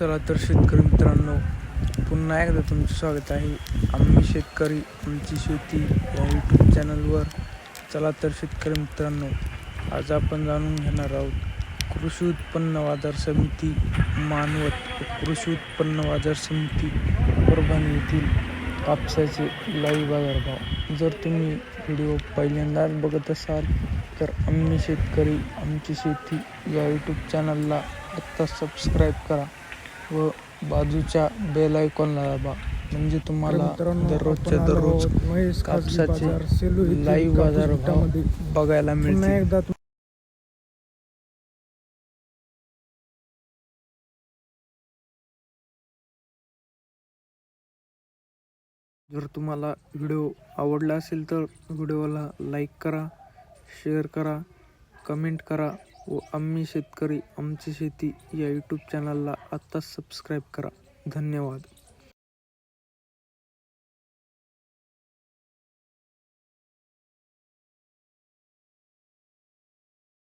चला तर शेतकरी मित्रांनो पुन्हा एकदा तुमचं स्वागत आहे. आम्ही शेतकरी आमची शेती या यूट्यूब चॅनलवर चला तर शेतकरी मित्रांनो आज आपण जाणून घेणार आहोत कृषी उत्पन्न बाजार समिती मानवत कृषी उत्पन्न बाजार समिती परभणी येथील कापसाचे लाईव्ह बाजारभाव. जर तुम्ही व्हिडिओ पहिल्यांदाच बघत असाल तर आम्ही शेतकरी आमची शेती या यूट्यूब चॅनलला आत्ता सबस्क्राईब करा. व बाजूच्या बेल आयकॉनला दाबा. म्हणजे तुम्हाला दररोजच्या दररोज कापसाचे लाईव्ह बाजार बघायला पुन्हा मिळतील. एकदा तु- जर तुम्हाला व्हिडिओ आवडला असेल तर व्हिडिओला लाईक करा शेअर करा कमेंट करा. व आम्ही शेतकरी आमची शेती या यूट्यूब चॅनलला आत्ताच सबस्क्राईब करा. धन्यवाद.